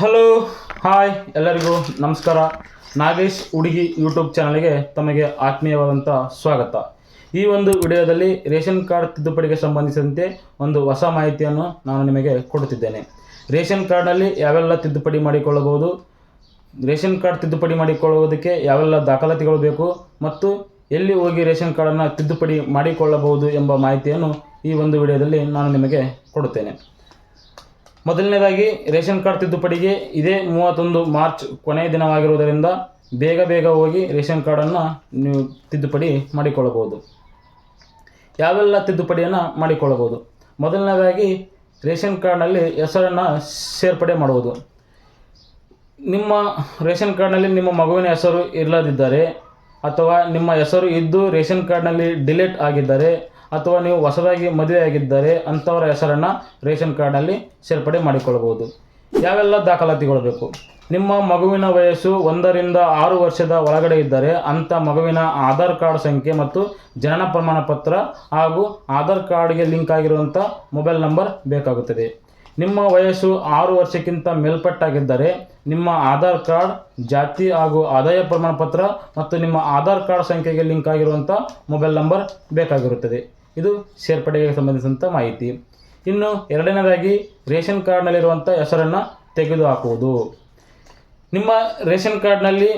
Hello hi ಎಲ್ಲರಿಗೂ ನಮಸ್ಕಾರ. ನಾಗೇಶ್ ಹುಡುಗಿ ಯೂಟ್ಯೂಬ್ ಚಾನಲ್ಗೆ ತಮಗೆ ಆತ್ಮೀಯವಾದಂಥ ಸ್ವಾಗತ. ಈ ಒಂದು ವಿಡಿಯೋದಲ್ಲಿ ರೇಷನ್ ಕಾರ್ಡ್ ತಿದ್ದುಪಡಿಗೆ ಸಂಬಂಧಿಸಿದಂತೆ ಒಂದು ಹೊಸ ಮಾಹಿತಿಯನ್ನು ನಾನು ನಿಮಗೆ ಕೊಡುತ್ತಿದ್ದೇನೆ. ರೇಷನ್ ಕಾರ್ಡ್ನಲ್ಲಿ ಯಾವೆಲ್ಲ ತಿದ್ದುಪಡಿ ಮಾಡಿಕೊಳ್ಳಬಹುದು, ರೇಷನ್ ಕಾರ್ಡ್ ತಿದ್ದುಪಡಿ ಮಾಡಿಕೊಳ್ಳುವುದಕ್ಕೆ ಯಾವೆಲ್ಲ ದಾಖಲಾತಿಗಳು ಬೇಕು, ಮತ್ತು ಎಲ್ಲಿ ಹೋಗಿ ರೇಷನ್ ಕಾರ್ಡನ್ನು ತಿದ್ದುಪಡಿ ಮಾಡಿಕೊಳ್ಳಬಹುದು ಎಂಬ ಮಾಹಿತಿಯನ್ನು ಈ ಒಂದು ವಿಡಿಯೋದಲ್ಲಿ ನಾನು ನಿಮಗೆ ಕೊಡುತ್ತೇನೆ. ಮೊದಲನೇದಾಗಿ ರೇಷನ್ ಕಾರ್ಡ್ ತಿದ್ದುಪಡಿಗೆ ಇದೇ ಮೂವತ್ತೊಂದು ಮಾರ್ಚ್ ಕೊನೆಯ ದಿನವಾಗಿರುವುದರಿಂದ ಬೇಗ ಬೇಗ ಹೋಗಿ ರೇಷನ್ ಕಾರ್ಡನ್ನು ನೀವು ತಿದ್ದುಪಡಿ ಮಾಡಿಕೊಳ್ಳಬಹುದು. ಯಾವೆಲ್ಲ ತಿದ್ದುಪಡಿಯನ್ನು ಮಾಡಿಕೊಳ್ಳಬಹುದು? ಮೊದಲನೇದಾಗಿ ರೇಷನ್ ಕಾರ್ಡ್ನಲ್ಲಿ ಹೆಸರನ್ನು ಸೇರ್ಪಡೆ ಮಾಡುವುದು. ನಿಮ್ಮ ರೇಷನ್ ಕಾರ್ಡ್ನಲ್ಲಿ ನಿಮ್ಮ ಮಗುವಿನ ಹೆಸರು ಇಲ್ಲದಿದ್ದರೆ ಅಥವಾ ನಿಮ್ಮ ಹೆಸರು ಇದ್ದು ರೇಷನ್ ಕಾರ್ಡ್ನಲ್ಲಿ ಡಿಲೀಟ್ ಆಗಿದ್ದರೆ ಅಥವಾ ನೀವು ಹೊಸದಾಗಿ ಮದುವೆಯಾಗಿದ್ದರೆ ಅಂಥವರ ಹೆಸರನ್ನು ರೇಷನ್ ಕಾರ್ಡಲ್ಲಿ ಸೇರ್ಪಡೆ ಮಾಡಿಕೊಳ್ಳಬಹುದು. ಯಾವೆಲ್ಲ ದಾಖಲಾತಿಗಳು ಬೇಕು ನಿಮ್ಮ ಮಗುವಿನ ವಯಸ್ಸು ಒಂದರಿಂದ ಆರು ವರ್ಷದ ಒಳಗಡೆ ಇದ್ದರೆ ಅಂಥ ಮಗುವಿನ ಆಧಾರ್ ಕಾರ್ಡ್ ಸಂಖ್ಯೆ ಮತ್ತು ಜನನ ಪ್ರಮಾಣ ಪತ್ರ ಹಾಗೂ ಆಧಾರ್ ಕಾರ್ಡ್ಗೆ ಲಿಂಕ್ ಆಗಿರುವಂಥ ಮೊಬೈಲ್ ನಂಬರ್ ಬೇಕಾಗುತ್ತದೆ. ನಿಮ್ಮ ವಯಸ್ಸು ಆರು ವರ್ಷಕ್ಕಿಂತ ಮೇಲ್ಪಟ್ಟಾಗಿದ್ದರೆ ನಿಮ್ಮ ಆಧಾರ್ ಕಾರ್ಡ್, ಜಾತಿ ಹಾಗೂ ಆದಾಯ ಪ್ರಮಾಣ ಪತ್ರ ಮತ್ತು ನಿಮ್ಮ ಆಧಾರ್ ಕಾರ್ಡ್ ಸಂಖ್ಯೆಗೆ ಲಿಂಕ್ ಆಗಿರುವಂಥ ಮೊಬೈಲ್ ನಂಬರ್ ಬೇಕಾಗಿರುತ್ತದೆ. ಇದು ಸೇರ್ಪಡೆಗೆ ಸಂಬಂಧಿಸಿದಂಥ ಮಾಹಿತಿ. ಇನ್ನು ಎರಡನೇದಾಗಿ ರೇಷನ್ ಕಾರ್ಡ್ನಲ್ಲಿರುವಂಥ ಹೆಸರನ್ನು ತೆಗೆದುಹಾಕುವುದು. ನಿಮ್ಮ ರೇಷನ್ ಕಾರ್ಡ್ನಲ್ಲಿ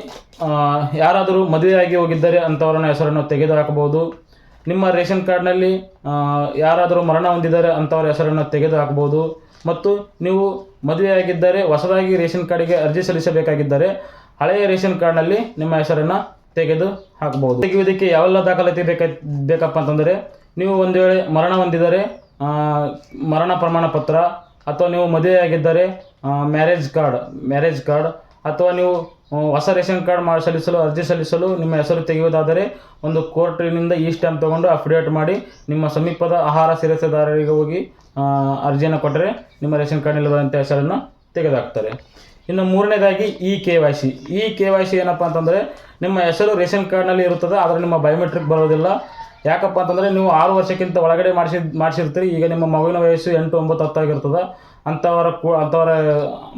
ಯಾರಾದರೂ ಮದುವೆಯಾಗಿ ಹೋಗಿದ್ದರೆ ಅಂಥವರನ್ನ ಹೆಸರನ್ನು ತೆಗೆದುಹಾಕಬಹುದು. ನಿಮ್ಮ ರೇಷನ್ ಕಾರ್ಡ್ನಲ್ಲಿ ಯಾರಾದರೂ ಮರಣ ಹೊಂದಿದ್ದಾರೆ ಅಂಥವರ ಹೆಸರನ್ನು ತೆಗೆದುಹಾಕಬಹುದು. ಮತ್ತು ನೀವು ಮದುವೆಯಾಗಿದ್ದರೆ, ಹೊಸದಾಗಿ ರೇಷನ್ ಕಾರ್ಡಿಗೆ ಅರ್ಜಿ ಸಲ್ಲಿಸಬೇಕಾಗಿದ್ದರೆ ಹಳೆಯ ರೇಷನ್ ಕಾರ್ಡ್ನಲ್ಲಿ ನಿಮ್ಮ ಹೆಸರನ್ನು ತೆಗೆದು ಹಾಕಬಹುದು ತೆಗೆಯುವುದಕ್ಕೆ ಯಾವೆಲ್ಲ ದಾಖಲಾತಿ ಬೇಕ ಬೇಕಪ್ಪ ಅಂತಂದರೆ ನೀವು ಒಂದು ವೇಳೆ ಮರಣ ಹೊಂದಿದರೆ ಮರಣ ಪ್ರಮಾಣ ಪತ್ರ, ಅಥವಾ ನೀವು ಮದುವೆಯಾಗಿದ್ದರೆ ಮ್ಯಾರೇಜ್ ಕಾರ್ಡ್ ಮ್ಯಾರೇಜ್ ಕಾರ್ಡ್ ಅಥವಾ ನೀವು ಹೊಸ ರೇಷನ್ ಕಾರ್ಡ್ ಮಾಡಿ ಸಲ್ಲಿಸಲು, ಅರ್ಜಿ ಸಲ್ಲಿಸಲು ನಿಮ್ಮ ಹೆಸರು ತೆಗೆಯುವುದಾದರೆ, ಒಂದು ಕೋರ್ಟಿನಿಂದ ಈ ಸ್ಟ್ಯಾಂಪ್ ತಗೊಂಡು ಅಫಿಡೇಟ್ ಮಾಡಿ, ನಿಮ್ಮ ಸಮೀಪದ ಆಹಾರ ಸಿರಸೆದಾರರಿಗೆ ಹೋಗಿ ಅರ್ಜಿಯನ್ನು ಕೊಟ್ಟರೆ ನಿಮ್ಮ ರೇಷನ್ ಕಾರ್ಡ್ನಲ್ಲಿರುವಂಥ ಹೆಸರನ್ನು ತೆಗೆದುಹಾಕ್ತಾರೆ ಇನ್ನು ಮೂರನೇದಾಗಿ E K Y C. E K Y C ಏನಪ್ಪ ಅಂತಂದರೆ, ನಿಮ್ಮ ಹೆಸರು ರೇಷನ್ ಕಾರ್ಡ್ನಲ್ಲಿ ಇರುತ್ತದೆ, ಆದರೆ ನಿಮ್ಮ ಬಯೋಮೆಟ್ರಿಕ್ ಬರೋದಿಲ್ಲ ಯಾಕಪ್ಪ ಅಂತಂದರೆ ನೀವು ಆರು ವರ್ಷಕ್ಕಿಂತ ಒಳಗಡೆ ಮಾಡಿಸಿ ಮಾಡಿಸಿರ್ತೀರಿ. ಈಗ ನಿಮ್ಮ ಮಗುವಿನ ವಯಸ್ಸು ಎಂಟು ಒಂಬತ್ತು ಹತ್ತಾಗಿರ್ತದೆ ಅಂಥವರ ಕು ಅಂಥವರ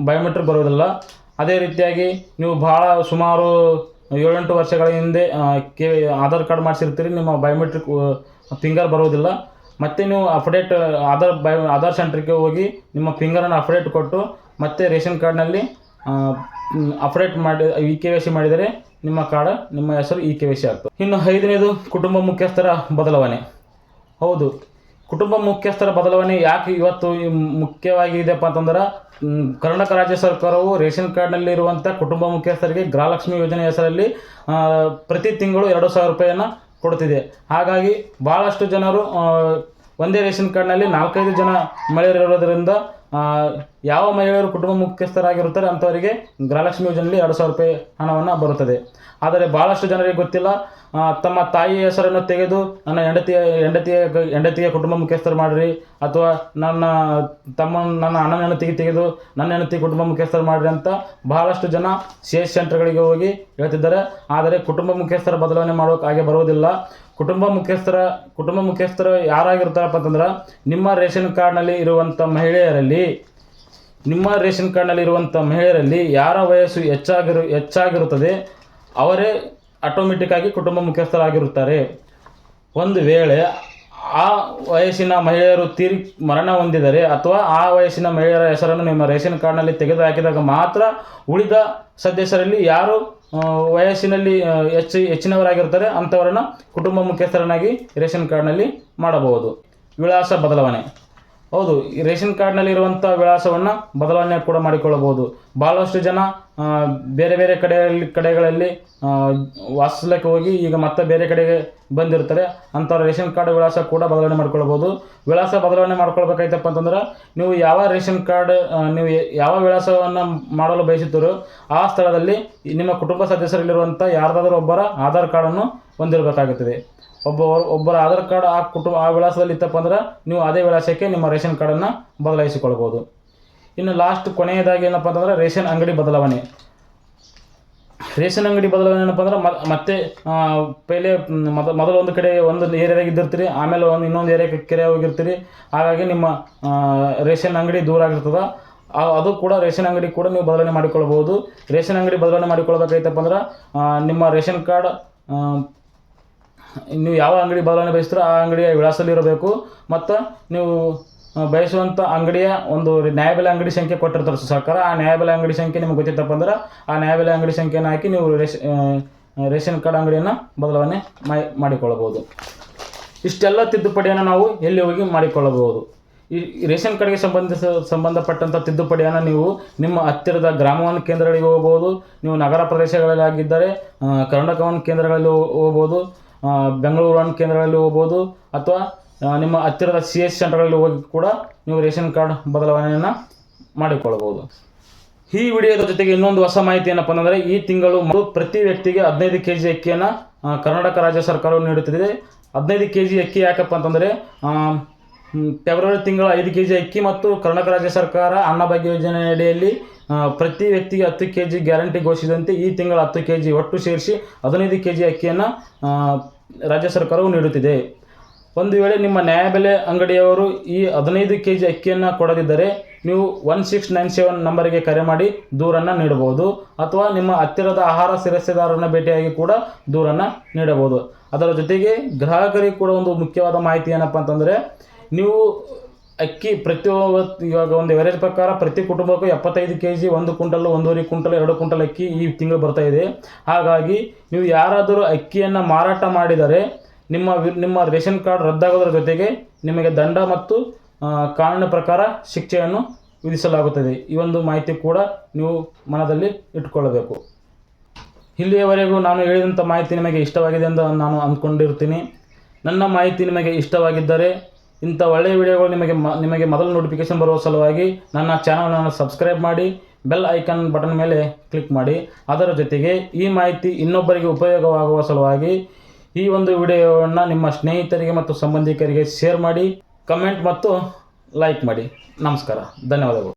ಬಯೋಮೆಟ್ರಿಕ್ ಬರೋದಿಲ್ಲ ಅದೇ ರೀತಿಯಾಗಿ ನೀವು ಭಾಳ ಸುಮಾರು ಏಳೆಂಟು ವರ್ಷಗಳ ಹಿಂದೆ ಕೆ, ಆಧಾರ್ ಕಾರ್ಡ್ ಮಾಡಿಸಿರ್ತೀರಿ. ನಿಮ್ಮ ಬಯೋಮೆಟ್ರಿಕ್ ಫಿಂಗರ್ ಬರೋದಿಲ್ಲ ಮತ್ತೆ ನೀವು ಅಪ್ಡೇಟ್ ಆಧಾರ್ ಬಯೋ ಆಧಾರ್ ಸೆಂಟ್ರಿಗೆ ಹೋಗಿ ನಿಮ್ಮ ಫಿಂಗರನ್ನು ಅಪ್ಡೇಟ್ ಕೊಟ್ಟು ಮತ್ತೆ ರೇಷನ್ ಕಾರ್ಡ್ನಲ್ಲಿ ಅಪ್ಡೇಟ್ ಮಾಡಿ ಇ ಕೆ ವೈ ಸಿ ಮಾಡಿದರೆ ನಿಮ್ಮ ಕಾರ್ಡ್ ನಿಮ್ಮ ಹೆಸರು ಇ ಕೆ ವೈ ಸಿ ಆಗ್ತದೆ. ಇನ್ನು ಐದನೇದು ಕುಟುಂಬ ಮುಖ್ಯಸ್ಥರ ಬದಲಾವಣೆ. ಹೌದು, ಕುಟುಂಬ ಮುಖ್ಯಸ್ಥರ ಬದಲಾವಣೆ ಯಾಕೆ ಇವತ್ತು ಮುಖ್ಯವಾಗಿದೆಯಪ್ಪ ಅಂತಂದ್ರೆ ಕರ್ನಾಟಕ ರಾಜ್ಯ ಸರ್ಕಾರವು ರೇಷನ್ ಕಾರ್ಡ್ನಲ್ಲಿ ಇರುವಂಥ ಕುಟುಂಬ ಮುಖ್ಯಸ್ಥರಿಗೆ ಗೃಹಲಕ್ಷ್ಮಿ ಯೋಜನೆ ಹೆಸರಲ್ಲಿ ಪ್ರತಿ ತಿಂಗಳು ಎರಡು ಸಾವಿರ ರೂಪಾಯಿಯನ್ನು ಕೊಡ್ತಿದೆ ಹಾಗಾಗಿ ಭಾಳಷ್ಟು ಜನರು ಒಂದೇ ರೇಷನ್ ಕಾರ್ಡ್ನಲ್ಲಿ ನಾಲ್ಕೈದು ಜನ ಮಹಿಳೆಯರು ಇರೋದರಿಂದ ಯಾವ ಮಹಿಳೆಯರು ಕುಟುಂಬ ಮುಖ್ಯಸ್ಥರಾಗಿರುತ್ತಾರೆ ಅಂಥವರಿಗೆ ಗೃಹಲಕ್ಷ್ಮಿ ಯೋಜನೆಯಲ್ಲಿ ಎರಡು ಸಾವಿರ ರೂಪಾಯಿ ಹಣವನ್ನು ಬರುತ್ತದೆ. ಆದರೆ ಭಾಳಷ್ಟು ಜನರಿಗೆ ಗೊತ್ತಿಲ್ಲ ತಮ್ಮ ತಾಯಿಯ ಹೆಸರನ್ನು ತೆಗೆದು ನನ್ನ ಹೆಂಡತಿಯ ಹೆಂಡತಿಯ ಹೆಂಡತಿಯ ಕುಟುಂಬ ಮುಖ್ಯಸ್ಥರು ಮಾಡಿರಿ, ಅಥವಾ ನನ್ನ ತಮ್ಮ, ನನ್ನ ಅಣ್ಣನ ಹೆಂಡತಿಗೆ ತೆಗೆದು ನನ್ನ ಹೆಂಡತಿ ಕುಟುಂಬ ಮುಖ್ಯಸ್ಥರು ಮಾಡಿರಿ ಅಂತ ಬಹಳಷ್ಟು ಜನ ಸಿ ಎಸ್ ಸೆಂಟರ್ಗಳಿಗೆ ಹೋಗಿ ಹೇಳ್ತಿದ್ದಾರೆ. ಆದರೆ ಕುಟುಂಬ ಮುಖ್ಯಸ್ಥರ ಬದಲಾವಣೆ ಮಾಡೋಕೆ ಹಾಗೆ ಬರುವುದಿಲ್ಲ. ಕುಟುಂಬ ಮುಖ್ಯಸ್ಥರ, ಕುಟುಂಬ ಮುಖ್ಯಸ್ಥರು ಯಾರಾಗಿರ್ತಾರಪ್ಪ ಅಂತಂದ್ರೆ, ನಿಮ್ಮ ರೇಷನ್ ಕಾರ್ಡ್ನಲ್ಲಿ ಇರುವಂಥ ಮಹಿಳೆಯರಲ್ಲಿ, ನಿಮ್ಮ ರೇಷನ್ ಕಾರ್ಡ್ನಲ್ಲಿ ಇರುವಂಥ ಮಹಿಳೆಯರಲ್ಲಿ ಯಾರ ವಯಸ್ಸು ಹೆಚ್ಚಾಗಿರು, ಹೆಚ್ಚಾಗಿರುತ್ತದೆ, ಅವರೇ ಆಟೋಮೆಟಿಕ್ಕಾಗಿ ಕುಟುಂಬ ಮುಖ್ಯಸ್ಥರಾಗಿರುತ್ತಾರೆ. ಒಂದು ವೇಳೆ ಆ ವಯಸ್ಸಿನ ಮಹಿಳೆಯರು ತೀರಿ ಮರಣ ಹೊಂದಿದರೆ ಅಥವಾ ಆ ವಯಸ್ಸಿನ ಮಹಿಳೆಯರ ಹೆಸರನ್ನು ನಿಮ್ಮ ರೇಷನ್ ಕಾರ್ಡ್ನಲ್ಲಿ ತೆಗೆದು ಹಾಕಿದಾಗ ಮಾತ್ರ ಉಳಿದ ಸದಸ್ಯರಲ್ಲಿ ಯಾರು ವಯಸ್ಸಿನಲ್ಲಿ ಹೆಚ್ಚು ಹೆಚ್ಚಿನವರಾಗಿರ್ತಾರೆ ಅಂಥವರನ್ನು ಕುಟುಂಬ ಮುಖ್ಯಸ್ಥರನ್ನಾಗಿ ರೇಷನ್ ಕಾರ್ಡ್ನಲ್ಲಿ ಮಾಡಬಹುದು. ವಿಳಾಸ ಬದಲಾವಣೆ. ಹೌದು, ಈ ರೇಷನ್ ಕಾರ್ಡ್ನಲ್ಲಿ ಇರುವಂಥ ವಿಳಾಸವನ್ನು ಬದಲಾವಣೆ ಕೂಡ ಮಾಡಿಕೊಳ್ಳಬಹುದು. ಭಾಳಷ್ಟು ಜನ ಬೇರೆ ಬೇರೆ ಕಡೆಯಲ್ಲಿ, ಕಡೆಗಳಲ್ಲಿ ವಾಸಿಸಲಿಕ್ಕೆ ಹೋಗಿ ಈಗ ಮತ್ತೆ ಬೇರೆ ಕಡೆಗೆ ಬಂದಿರ್ತಾರೆ ಅಂಥವ್ರ ರೇಷನ್ ಕಾರ್ಡ್ ವಿಳಾಸ ಕೂಡ ಬದಲಾವಣೆ ಮಾಡ್ಕೊಳ್ಬೋದು ವಿಳಾಸ ಬದಲಾವಣೆ ಮಾಡ್ಕೊಳ್ಬೇಕಾಯ್ತಪ್ಪ ಅಂತಂದ್ರೆ, ನೀವು ಯಾವ ರೇಷನ್ ಕಾರ್ಡ್ ನೀವು ಯಾವ ವಿಳಾಸವನ್ನು ಮಾಡಲು ಬಯಸುತ್ತೀರೋ ಆ ಸ್ಥಳದಲ್ಲಿ ನಿಮ್ಮ ಕುಟುಂಬ ಸದಸ್ಯರಲ್ಲಿರುವಂಥ ಯಾರ್ದಾದ್ರೂ ಒಬ್ಬರ ಆಧಾರ್ ಕಾರ್ಡನ್ನು ಹೊಂದಿರಬೇಕಾಗುತ್ತದೆ. ಒಬ್ಬ ಒಬ್ಬರ ಆಧಾರ್ ಕಾರ್ಡ್ ಆ ಕುಟುಂಬ ಆ ವಿಳಾಸದಲ್ಲಿ ಇತ್ತಪ್ಪ ಅಂದ್ರೆ ನೀವು ಅದೇ ವಿಳಾಸಕ್ಕೆ ನಿಮ್ಮ ರೇಷನ್ ಕಾರ್ಡನ್ನು ಬದಲಾಯಿಸಿಕೊಳ್ಬೋದು. ಇನ್ನು ಲಾಸ್ಟ್ ಕೊನೆಯದಾಗಿ ಏನಪ್ಪ ಅಂತಂದ್ರೆ ರೇಷನ್ ಅಂಗಡಿ ಬದಲಾವಣೆ. ರೇಷನ್ ಅಂಗಡಿ ಬದಲಾವಣೆ ಏನಪ್ಪ ಅಂದ್ರೆ ಮತ್ತೆ ಪೆಹಲೆ ಮೊದ, ಮೊದಲು ಒಂದು ಕಡೆ ಒಂದು ಏರಿಯಾದಾಗ ಇದ್ದಿರ್ತೀರಿ, ಆಮೇಲೆ ಒಂದು ಇನ್ನೊಂದು ಏರಿಯಾಗೆ ಕೆರೆ ಹೋಗಿರ್ತೀರಿ, ಹಾಗಾಗಿ ನಿಮ್ಮ ರೇಷನ್ ಅಂಗಡಿ ದೂರ ಆಗಿರ್ತದೆ. ಅದು ಕೂಡ ರೇಷನ್ ಅಂಗಡಿ ಕೂಡ ನೀವು ಬದಲಾವಣೆ ಮಾಡಿಕೊಳ್ಳಬಹುದು ರೇಷನ್ ಅಂಗಡಿ ಬದಲಾವಣೆ ಮಾಡಿಕೊಳ್ಬೇಕಾಯ್ತಪ್ಪ ಅಂದ್ರೆ ನಿಮ್ಮ ರೇಷನ್ ಕಾರ್ಡ್ ನೀವು ಯಾವ ಅಂಗಡಿ ಬದಲಾವಣೆ ಬಯಸ್ತೀರೋ ಆ ಅಂಗಡಿಯ ವಿಳಾಸದಲ್ಲಿ ಇರಬೇಕು. ಮತ್ತು ನೀವು ಬಯಸುವಂಥ ಅಂಗಡಿಯ ಒಂದು ನ್ಯಾಯಬೆಲೆ ಅಂಗಡಿ ಸಂಖ್ಯೆ ಕೊಟ್ಟಿರ್ತಾರೆ ಸರ್ಕಾರ. ಆ ನ್ಯಾಯಬೆಲೆ ಅಂಗಡಿ ಸಂಖ್ಯೆ ನಿಮ್ಗೆ ಗೊತ್ತಿತ್ತಪ್ಪ ಅಂದ್ರೆ ಆ ನ್ಯಾಯಬೆಲೆ ಅಂಗಡಿ ಸಂಖ್ಯೆಯನ್ನು ಹಾಕಿ ನೀವು ರೇಷ ರೇಷನ್ ಕಾರ್ಡ್ ಅಂಗಡಿಯನ್ನು ಬದಲಾವಣೆ ಮಾಡಿಕೊಳ್ಳಬಹುದು. ಇಷ್ಟೆಲ್ಲ ತಿದ್ದುಪಡಿಯನ್ನು ನಾವು ಎಲ್ಲಿ ಹೋಗಿ ಮಾಡಿಕೊಳ್ಳಬಹುದು? ಈ ರೇಷನ್ ಕಾರ್ಡ್ಗೆ ಸಂಬಂಧಿಸ ಸಂಬಂಧಪಟ್ಟಂಥ ತಿದ್ದುಪಡಿಯನ್ನು ನೀವು ನಿಮ್ಮ ಹತ್ತಿರದ ಗ್ರಾಮವನ್ನು ಕೇಂದ್ರಗಳಿಗೆ ಹೋಗ್ಬೋದು ನೀವು ನಗರ ಪ್ರದೇಶಗಳಲ್ಲಿ ಆಗಿದ್ದರೆ ಆ, ಕರ್ನಾಟಕ ವನ್ ಕೇಂದ್ರಗಳಲ್ಲಿ ಹೋಗ್ಬೋದು ಬೆಂಗಳೂರು ವನ್ ಕೇಂದ್ರಗಳಲ್ಲಿ ಹೋಗ್ಬೋದು ಅಥವಾ ನಿಮ್ಮ ಹತ್ತಿರದ ಸಿ ಎಸ್ ಸೆಂಟರ್ಗಳಲ್ಲಿ ಹೋಗಿ ಕೂಡ ನೀವು ರೇಷನ್ ಕಾರ್ಡ್ ಬದಲಾವಣೆಯನ್ನು ಮಾಡಿಕೊಳ್ಳಬಹುದು ಈ ವಿಡಿಯೋದ ಜೊತೆಗೆ ಇನ್ನೊಂದು ಹೊಸ ಮಾಹಿತಿ ಏನಪ್ಪ ಅಂದರೆ ಈ ತಿಂಗಳು ಪ್ರತಿ ವ್ಯಕ್ತಿಗೆ ಹದಿನೈದು ಕೆ ಜಿ ಅಕ್ಕಿಯನ್ನು ಕರ್ನಾಟಕ ರಾಜ್ಯ ಸರ್ಕಾರವು ನೀಡುತ್ತಿದೆ. ಹದಿನೈದು ಕೆ ಜಿ ಅಕ್ಕಿ ಯಾಕಪ್ಪ ಅಂತಂದರೆ ಫೆಬ್ರವರಿ ತಿಂಗಳ ಐದು ಕೆ ಜಿ ಅಕ್ಕಿ ಮತ್ತು ಕರ್ನಾಟಕ ರಾಜ್ಯ ಸರ್ಕಾರ ಅನ್ನಭಾಗ್ಯ ಯೋಜನೆ ಅಡಿಯಲ್ಲಿ ಪ್ರತಿ ವ್ಯಕ್ತಿಗೆ ಹತ್ತು ಕೆ ಜಿ ಗ್ಯಾರಂಟಿ ಘೋಷಿಸಿದಂತೆ ಈ ತಿಂಗಳ ಹತ್ತು ಕೆ ಜಿ ಒಟ್ಟು ಸೇರಿಸಿ ಹದಿನೈದು ಕೆ ಜಿ ಅಕ್ಕಿಯನ್ನು ರಾಜ್ಯ ಸರ್ಕಾರವು ನೀಡುತ್ತಿದೆ. ಒಂದು ವೇಳೆ ನಿಮ್ಮ ನ್ಯಾಯಬೆಲೆ ಅಂಗಡಿಯವರು ಈ ಹದಿನೈದು ಕೆ ಜಿ ಅಕ್ಕಿಯನ್ನು ಕೊಡದಿದ್ದರೆ ನೀವು ಒನ್ ಸಿಕ್ಸ್ ನೈನ್ ಸೆವೆನ್ ನಂಬರಿಗೆ ಕರೆ ಮಾಡಿ ದೂರನ್ನು ನೀಡಬಹುದು. ಅಥವಾ ನಿಮ್ಮ ಹತ್ತಿರದ ಆಹಾರ ಶಿರಸ್ತೆದಾರರನ್ನ ಭೇಟಿಯಾಗಿ ಕೂಡ ದೂರನ್ನು ನೀಡಬಹುದು. ಅದರ ಜೊತೆಗೆ ಗ್ರಾಹಕರಿಗೆ ಕೂಡ ಒಂದು ಮುಖ್ಯವಾದ ಮಾಹಿತಿ ಏನಪ್ಪ ಅಂತಂದರೆ, ನೀವು ಅಕ್ಕಿ ಪ್ರತಿಯೊಬ್ಬ ಇವಾಗ ಒಂದು ಎವರೇಜ್ ಪ್ರಕಾರ ಪ್ರತಿ ಕುಟುಂಬಕ್ಕೂ ಎಪ್ಪತ್ತೈದು ಕೆ ಜಿ ಒಂದು ಕುಂಟಲ್ ಒಂದೂವರೆ ಕುಂಟಲ್ ಎರಡು ಕುಂಟಲ್ ಅಕ್ಕಿ ಈ ತಿಂಗಳು ಬರ್ತಾ ಇದೆ. ಹಾಗಾಗಿ ನೀವು ಯಾರಾದರೂ ಅಕ್ಕಿಯನ್ನು ಮಾರಾಟ ಮಾಡಿದರೆ ನಿಮ್ಮ ನಿಮ್ಮ ರೇಷನ್ ಕಾರ್ಡ್ ರದ್ದಾಗೋದ್ರ ಜೊತೆಗೆ ನಿಮಗೆ ದಂಡ ಮತ್ತು ಕಾನೂನು ಪ್ರಕಾರ ಶಿಕ್ಷೆಯನ್ನು ವಿಧಿಸಲಾಗುತ್ತದೆ. ಈ ಒಂದು ಮಾಹಿತಿ ಕೂಡ ನೀವು ಮನದಲ್ಲಿ ಇಟ್ಕೊಳ್ಳಬೇಕು ಇಲ್ಲಿಯವರೆಗೂ ನಾನು ಹೇಳಿದಂಥ ಮಾಹಿತಿ ನಿಮಗೆ ಇಷ್ಟವಾಗಿದೆ ಎಂದು ನಾನು ಅಂದ್ಕೊಂಡಿರ್ತೀನಿ. ನನ್ನ ಮಾಹಿತಿ ನಿಮಗೆ ಇಷ್ಟವಾಗಿದ್ದರೆ ಇಂಥ ಒಳ್ಳೆಯ ವಿಡಿಯೋಗಳು ನಿಮಗೆ ಮ, ನಿಮಗೆ ಮೊದಲು ನೋಟಿಫಿಕೇಶನ್ ಬರುವ ಸಲುವಾಗಿ ನನ್ನ ಚಾನಲನ್ನು ಸಬ್ಸ್ಕ್ರೈಬ್ ಮಾಡಿ ಬೆಲ್ ಐಕನ್ ಬಟನ್ ಮೇಲೆ ಕ್ಲಿಕ್ ಮಾಡಿ. ಅದರ ಜೊತೆಗೆ ಈ ಮಾಹಿತಿ ಇನ್ನೊಬ್ಬರಿಗೆ ಉಪಯೋಗವಾಗುವ ಸಲುವಾಗಿ ಈ ಒಂದು ವಿಡಿಯೋವನ್ನು ನಿಮ್ಮ ಸ್ನೇಹಿತರಿಗೆ ಮತ್ತು ಸಂಬಂಧಿಕರಿಗೆ ಶೇರ್ ಮಾಡಿ ಕಮೆಂಟ್ ಮತ್ತು ಲೈಕ್ ಮಾಡಿ. ನಮಸ್ಕಾರ. ಧನ್ಯವಾದಗಳು.